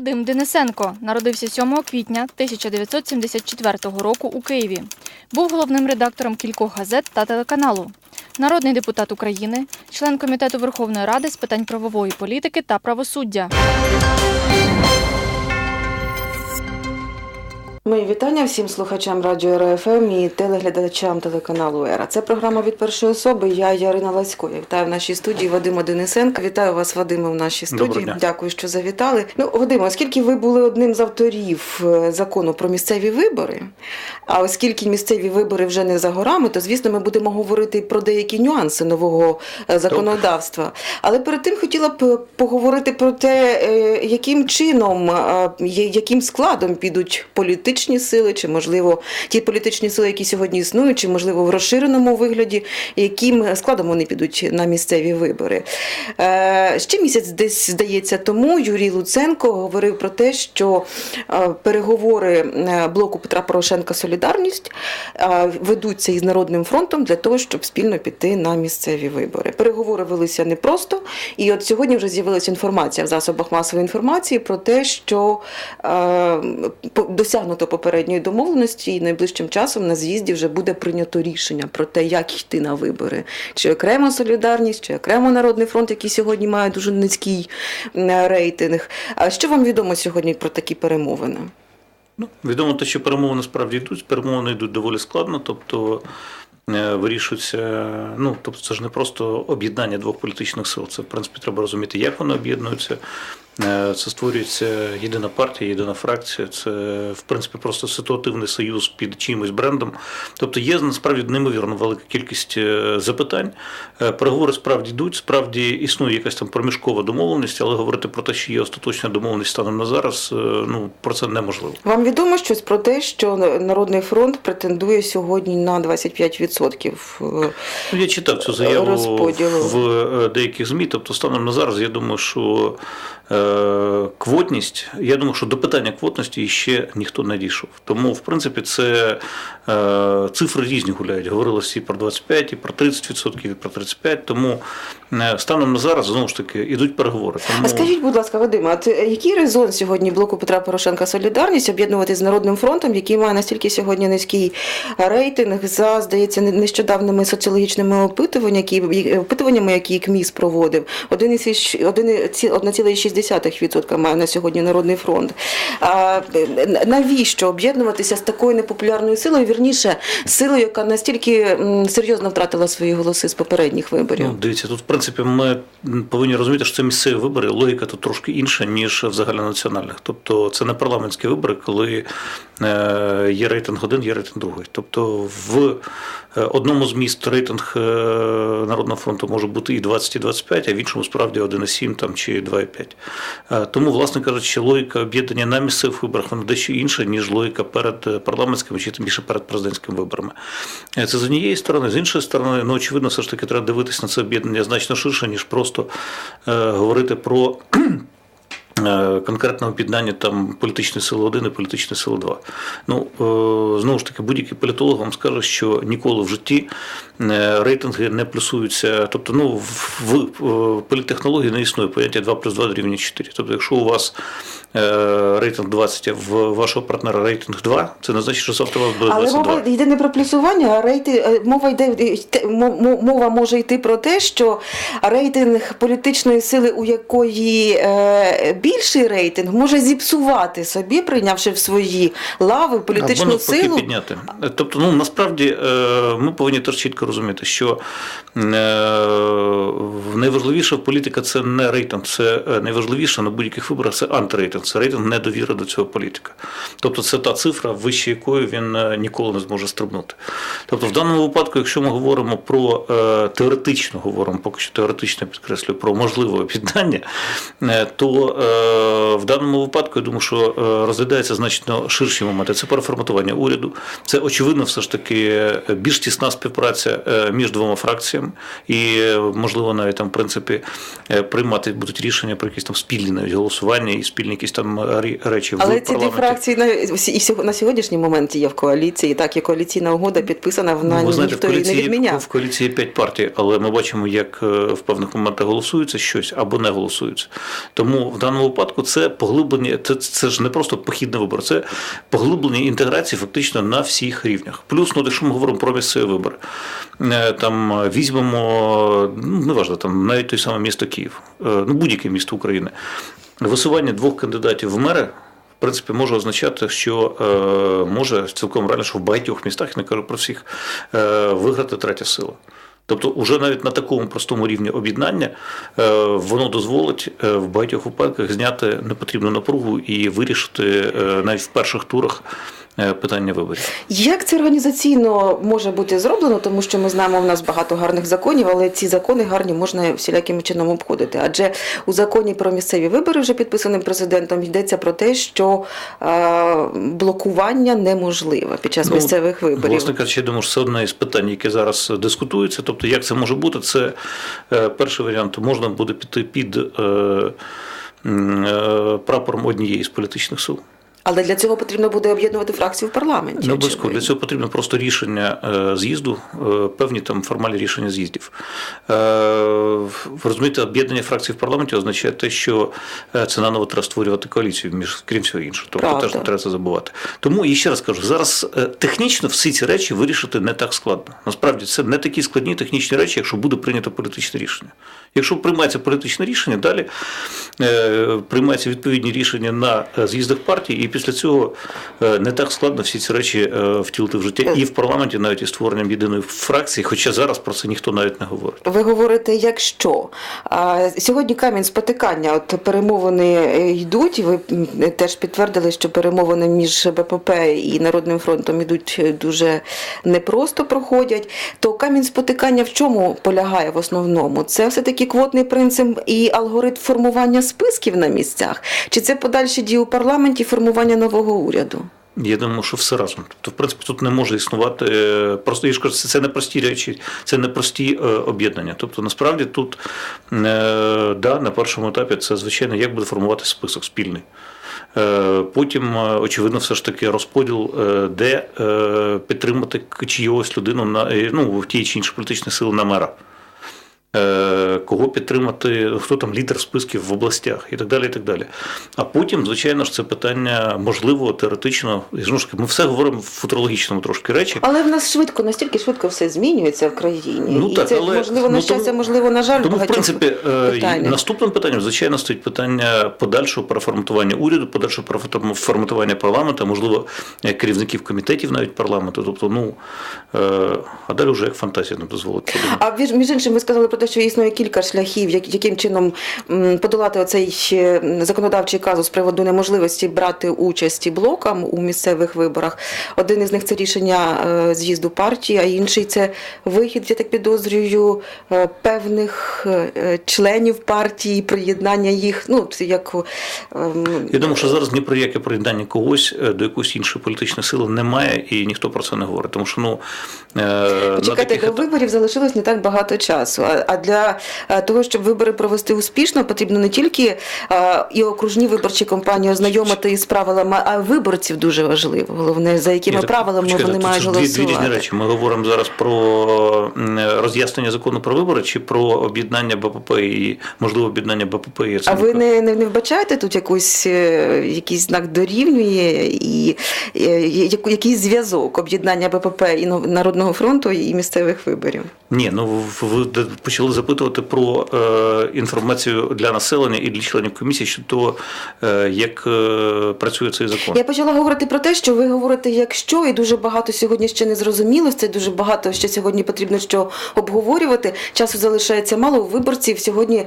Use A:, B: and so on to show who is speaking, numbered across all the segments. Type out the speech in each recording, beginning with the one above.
A: Вадим Денисенко народився 7 квітня 1974 року у Києві. Був головним редактором кількох газет та телеканалу. Народний депутат України, член Комітету Верховної Ради з питань правової політики та правосуддя.
B: Мої вітання всім слухачам радіо РФМ і телеглядачам телеканалу Ера. Це програма від першої особи. Я Ярина Ласько. Я вітаю в нашій студії Вадима Денисенка. Вітаю вас, Вадиме, в нашій
C: Доброго
B: студії.
C: дня.
B: Дякую, що завітали. Ну, Вадиме, оскільки ви були одним з авторів е, закону про місцеві вибори, а оскільки місцеві вибори вже не за горами, то звісно ми будемо говорити про деякі нюанси нового е, законодавства. Але перед тим хотіла б е, поговорити про те, яким чином, яким складом підуть політичні сили, чи можливо ті політичні сили, які сьогодні існують, чи можливо в розширеному вигляді, яким складом вони підуть на місцеві вибори. Е, Ще місяць десь здається тому Юрій Луценко говорив про те, що е, переговори е, блоку Петра Порошенка Солідарність ведуться із Народним фронтом для того, щоб спільно піти на місцеві вибори. Переговори велися непросто, і от сьогодні вже з'явилася інформація в засобах масової інформації про те, що по- досягнуто попередньої домовленості, і найближчим часом на з'їзді вже буде прийнято рішення про те, як йти на вибори, чи окремо солідарність, чи окремо народний фронт, який сьогодні має дуже низький рейтинг. А що вам відомо сьогодні про такі перемовини?
C: Ну, відомо те, що перемовини справді йдуть. Перемовини йдуть доволі складно, тобто е, вирішується. Ну, тобто, це ж не просто об'єднання двох політичних сил. Це, в принципі, треба розуміти, як вони об'єднуються. Е, Це створюється єдина партія, єдина фракція. Це, в принципі, просто ситуативний союз під чимось брендом. Тобто є насправді неймовірно велика кількість е, запитань. Е, Переговори справді йдуть, справді існує якась там проміжкова домовленість, але говорити про те, що є остаточна домовленість станом на зараз, ну про це неможливо.
B: Вам відомо щось про те, що Народний фронт претендує сьогодні на 25%? е,
C: Ну, я читав цю заяву
B: Розподілу.
C: в деяких ЗМІ. Тобто, станом на зараз, я думаю, що квотність, я думаю, що до питання квотності ще ніхто не дійшов. Тому, в принципі, це е, цифри різні гуляють. Говорилося і про 25, і про 30%, і про 35%. Тому е, станом на зараз знову ж таки ідуть переговори. Тому...
B: А скажіть, будь ласка, Вадима, е, який резон сьогодні блоку Петра Порошенка Солідарність об'єднувати з Народним фронтом, який має настільки сьогодні низький рейтинг за, здається, нещодавними соціологічними опитуваннями, які, опитуваннями, які КМІС проводив, 1,6% має на сьогодні Народний фронт. А, навіщо об'єднуватися з такою непопулярною силою, вірніше, силою, яка настільки серйозно втратила свої голоси з попередніх виборів?
C: Ну, дивіться, тут в принципі ми повинні розуміти, що це місцеві вибори. Логіка тут трошки інша, ніж в загальнонаціональних. Тобто це не парламентські вибори, коли е, є рейтинг один, є рейтинг другий. Тобто в е, одному з міст рейтинг е, Народного фронту може бути і 20, і 25, а в іншому справді 1,7 там, чи 2,5. Е, Тому, власне кажучи, логіка об'єднання на місцевих виборах вона дещо інша, ніж логіка перед е, парламентськими чи тим більше перед президентськими виборами. Е, Це з однієї сторони, з іншої сторони, ну очевидно, все ж таки треба дивитися на це об'єднання значно ширше, ніж просто говорити про. Конкретне об'єднання там політичної сили 1 і політичної сили 2. Ну, знову ж таки, будь-який політолог вам скаже, що ніколи в житті рейтинги не плюсуються. Тобто, ну, в, е, не існує поняття 2 плюс 2 дорівнює 4. Тобто, якщо у вас е, рейтинг 20, а в вашого партнера рейтинг 2, це не значить, що завтра у вас буде
B: Але мова йде не про плюсування, а рейти е, мова йде мова може йти про те, що рейтинг політичної сили, у якої е, більший рейтинг, може зіпсувати собі, прийнявши в свої лави політичну силу.
C: підняти. Тобто, ну насправді е, ми повинні теж чітко розуміти, що е, найважливіше в політика це не рейтинг, це е, найважливіше на будь-яких виборах це антирейтинг, це рейтинг недовіри до цього політика. Тобто це та цифра, вище якої він е, ніколи не зможе стрибнути. Тобто, в даному випадку, якщо ми говоримо про теоретично говоримо, поки що теоретично підкреслюю, про можливе об'єднання, то в даному випадку я думаю, що розглядається значно ширші моменти. Це переформатування уряду, це очевидно, все ж таки більш тісна співпраця між двома фракціями, і е, можливо навіть там в принципі е, приймати будуть рішення про якісь там спільні навіть голосування і спільні якісь там речі в
B: Але ці дві фракції на і на сьогоднішній момент є в коаліції. Так, і коаліційна угода підписана, вона
C: Ну, ви знаєте, в
B: ніхто не
C: коаліції,
B: відміняв.
C: в коаліції п'ять партій, але ми бачимо, як е, в певних моментах голосується щось або не голосується. Тому в даному випадку це поглиблення, це, це ж не просто похідний вибор, це поглиблення інтеграції фактично на всіх рівнях. Плюс, ну, якщо ми говоримо про місцеві вибори, е, там е, візьмемо, ну неважно, там навіть той самий місто Київ, е, ну будь-яке місто України. Висування двох кандидатів в мери. В принципі, може означати, що е, може цілком реально, що в багатьох містах, я не кажу про всіх, е, виграти третя сила. Тобто, вже навіть на такому простому рівні об'єднання е, воно дозволить е, в багатьох випадках зняти непотрібну напругу і вирішити е, навіть в перших турах е, питання виборів.
B: Як це організаційно може бути зроблено, тому що ми знаємо, в нас багато гарних законів, але ці закони гарні можна всіляким чином обходити. Адже у законі про місцеві вибори, вже підписаним президентом, йдеться про те, що е, блокування неможливе під час
C: Ну,
B: місцевих виборів.
C: Власне кажучи, я думаю, що це одне із питань, яке зараз дискутується. Тобто, як це може бути? Це е, перший варіант. Можна буде піти під е, е, прапором однієї з політичних сил.
B: Але для цього потрібно буде об'єднувати фракцію в парламенті.
C: Не обов'язково. Для цього потрібно просто рішення е, з'їзду, е, певні там формальні рішення з'їздів. Е, розумієте, об'єднання фракцій в парламенті означає те, що це наново треба створювати коаліцію, між крім всього іншого. Тобто
B: Правда.
C: теж не треба це забувати. Тому і ще раз кажу, зараз технічно всі ці речі вирішити не так складно. Насправді це не такі складні технічні речі, якщо буде прийнято політичне рішення. Якщо приймається політичне рішення, далі приймаються відповідні рішення на з'їздах партій, і після цього е, не так складно всі ці речі е, втілити в життя і в парламенті, навіть із створенням єдиної фракції, хоча зараз про це ніхто навіть не говорить.
B: Ви говорите, якщо сьогодні камінь спотикання, от перемовини е, йдуть, і ви теж підтвердили, що перемовини між БПП і Народним фронтом ідуть е, дуже непросто проходять. То камінь спотикання в чому полягає в основному? Це все таки квотний принцип і алгоритм формування списків на місцях, чи це подальші дії у парламенті, формування нового уряду?
C: Я думаю, що все разом. Тобто, в принципі, тут не може існувати е, просто я ж кажу, це не прості речі, це не прості е, об'єднання. Тобто, насправді тут е, да, на першому етапі це звичайно, як буде формувати список спільний. Потім, очевидно, все ж таки розподіл, де підтримати чиюсь людину на ну, в тій чи іншій політичній сили на мера. Е, Кого підтримати, хто там лідер списків в областях і так далі. і так далі. А потім, звичайно ж, це питання можливо, теоретично, і знову ж таки, ми все говоримо в футурологічному трошки речі.
B: Але в нас швидко, настільки швидко все змінюється в країні.
C: Ну,
B: і
C: так,
B: це
C: але-
B: можливо на
C: ну,
B: щастя,
C: тому-
B: можливо, на жаль,
C: Тому, в принципі, е,
B: питаннях.
C: наступним питанням, звичайно, стоїть питання подальшого переформатування уряду, подальшого переформатування парламенту, можливо, е, керівників комітетів навіть парламенту. Тобто, ну а далі вже як фантазія не дозволить.
B: А між іншим, ви сказали про те, що існує кілька шляхів, як- яким чином подолати оцей законодавчий казус з приводу неможливості брати участі блокам у місцевих виборах. Один із них це рішення е, з'їзду партії, а інший це вихід, я так підозрюю, е, певних е, членів партії, приєднання їх. Ну, як ем,
C: Я думаю, що зараз ні про яке приєднання когось до якоїсь іншої політичної сили немає, і ніхто про це не говорить. Тому що ну е, на
B: до виборів залишилось не так багато часу. А, для е, того, щоб вибори провести успішно, потрібно не тільки е, і окружні виборчі компанії ознайомити із правилами, а виборців дуже важливо. Головне, за якими
C: Ні, так,
B: правилами
C: почекайте,
B: вони мають
C: ж дві, дві різні речі. Ми говоримо зараз про роз'яснення закону про вибори чи про об'єднання БПП і можливо об'єднання БПП і
B: А ви не, не, не вбачаєте тут якусь, е, якийсь знак дорівнює і е, яку- якийсь зв'язок об'єднання БПП і Народного фронту і місцевих виборів?
C: Ні, ну ви- ви почали запитувати про е, інформацію для населення і для членів комісії щодо того, е, як е, працює цей закон.
B: Я почала говорити про те, що ви говорите, якщо і дуже багато сьогодні ще не зрозуміло. Це дуже багато ще сьогодні потрібно що обговорювати. Часу залишається мало. Виборців сьогодні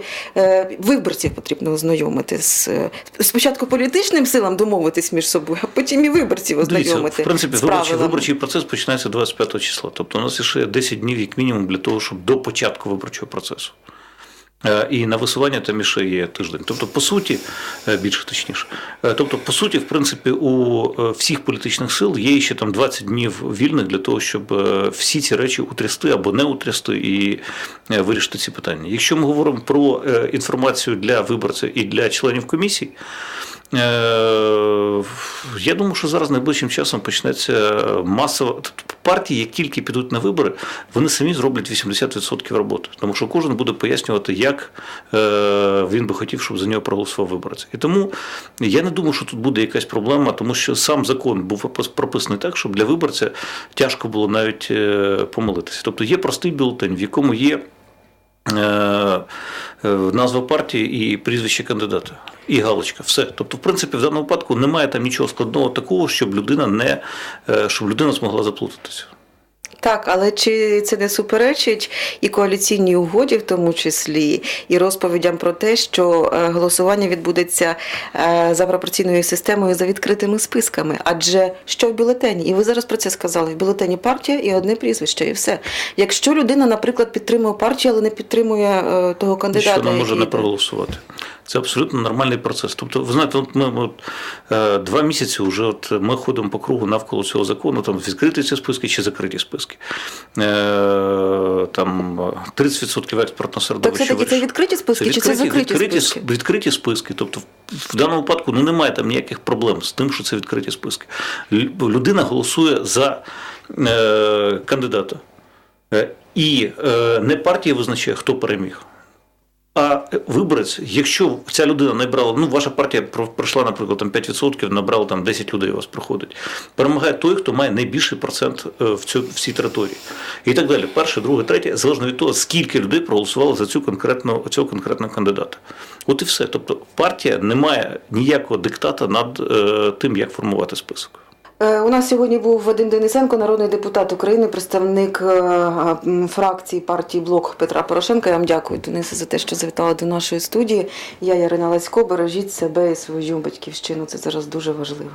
B: виборців потрібно ознайомити з спочатку політичним силам домовитись між собою, а потім і виборців
C: Дивіться,
B: ознайомити.
C: в принципі, виборчий, виборчий процес починається 25 числа. Тобто у нас ще 10 днів як мінімум для того, щоб до початку виборчого процесу. Е, І на висування там ще є тиждень. Тобто, по суті, е, більше точніше. Е, Тобто, по суті, в принципі, у всіх політичних сил є ще там 20 днів вільних для того, щоб всі ці речі утрясти або не утрясти і вирішити ці питання. Якщо ми говоримо про інформацію для виборців і для членів комісій. Е, Я думаю, що зараз найближчим часом почнеться масово. тобто Партії, як тільки підуть на вибори, вони самі зроблять 80% роботи. Тому що кожен буде пояснювати, як е, він би хотів, щоб за нього проголосував виборець. І тому я не думаю, що тут буде якась проблема, тому що сам закон був прописаний так, щоб для виборця тяжко було навіть е, помилитися. Тобто є простий бюлетень, в якому є. Е, Назва партії і прізвище кандидата, і галочка, все. Тобто, в принципі, в даному випадку немає там нічого складного такого, щоб людина не е, щоб людина змогла заплутатися.
B: Так, але чи це не суперечить і коаліційній угоді, в тому числі, і розповідям про те, що е, голосування відбудеться е, за пропорційною системою за відкритими списками? Адже що в бюлетені? І ви зараз про це сказали: в бюлетені партія і одне прізвище, і все. Якщо людина, наприклад, підтримує партію, але не підтримує е, того кандидата,
C: що вона може
B: який
C: не проголосувати. Це абсолютно нормальний процес. Тобто, ви знаєте, от ми, от, е, два місяці вже от ми ходимо по кругу навколо цього закону, там відкриті ці списки чи закриті списки. Е, там 30% експортного
B: Так
C: середовища.
B: все-таки це відкриті списки чи це закриті
C: відкриті,
B: списки?
C: відкриті списки. Тобто, в даному випадку ну, немає там ніяких проблем з тим, що це відкриті списки. Людина голосує за е, кандидата. Е, І е, не партія визначає, хто переміг. А виборець, якщо ця людина набрала, ну ваша партія про- пройшла, наприклад, там 5%, набрала там 10 людей у вас проходить. Перемагає той, хто має найбільший процент е, в цю в цій території. І так далі. Перше, друге, третє, залежно від того, скільки людей проголосувало за цю конкретну цього конкретного кандидата. От і все. Тобто партія не має ніякого диктата над е, тим, як формувати список.
B: Е, У нас сьогодні був Вадим Денисенко, народний депутат України, представник е, фракції партії Блок Петра Порошенка. Я вам дякую, Денисе, за те, що завітала до нашої студії. Я Ярина Ласько. Бережіть себе і свою батьківщину. Це зараз дуже важливо.